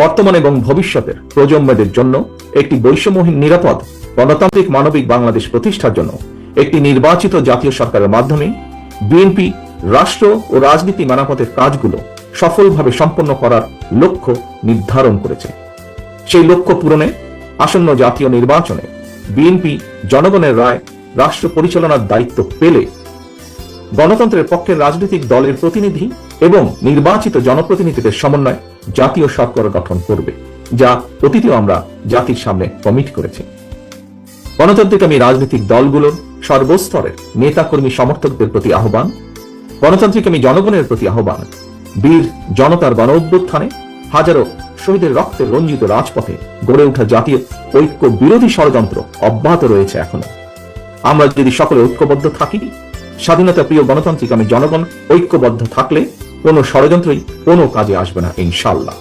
বর্তমান এবং ভবিষ্যতের প্রজন্মদের জন্য একটি বৈষম্যহীন, নিরাপদ, গণতান্ত্রিক, মানবিক বাংলাদেশ প্রতিষ্ঠার জন্য একটি নির্বাচিত জাতীয় সরকারের মাধ্যমে বিএনপি, রাষ্ট্র ও রাজনীতি মেরামতের কাজগুলো সফলভাবে সম্পন্ন করার লক্ষ্য নির্ধারণ করেছে। সেই লক্ষ্য পূরণে আসন্ন জাতীয় নির্বাচনে বিএনপি জনগণের রায়, রাষ্ট্র পরিচালনার দায়িত্ব পেলে গণতন্ত্রের পক্ষে রাজনৈতিক দলের প্রতিনিধি এবং নির্বাচিত জনপ্রতিনিধিদের সমন্বয়ে জাতীয় সরকার গঠন করবে, যা অতীতেও আমরা জাতির সামনে কমিট করেছি। গণতান্ত্রিক আমি রাজনৈতিক দলগুলোর সর্বস্তরের নেতাকর্মী সমর্থকদের প্রতি আহ্বান গণতান্ত্রিক আমি জনগণের প্রতি আহ্বান, বীর জনতার গণ অভ্যুত্থানে হাজারো শহীদের রক্তে রঞ্জিত রাজপথে গড়ে ওঠা জাতীয় ঐক্য বিরোধী ষড়যন্ত্র অব্যাহত রয়েছে এখনও। আমরা যদি সকলে ঐক্যবদ্ধ থাকি স্বাধীনতা প্রিয় গণতান্ত্রিক আমি জনগণ ঐক্যবদ্ধ থাকলে কোনো ষড়যন্ত্রই কোনো কাজে আসবে না ইনশাল্লাহ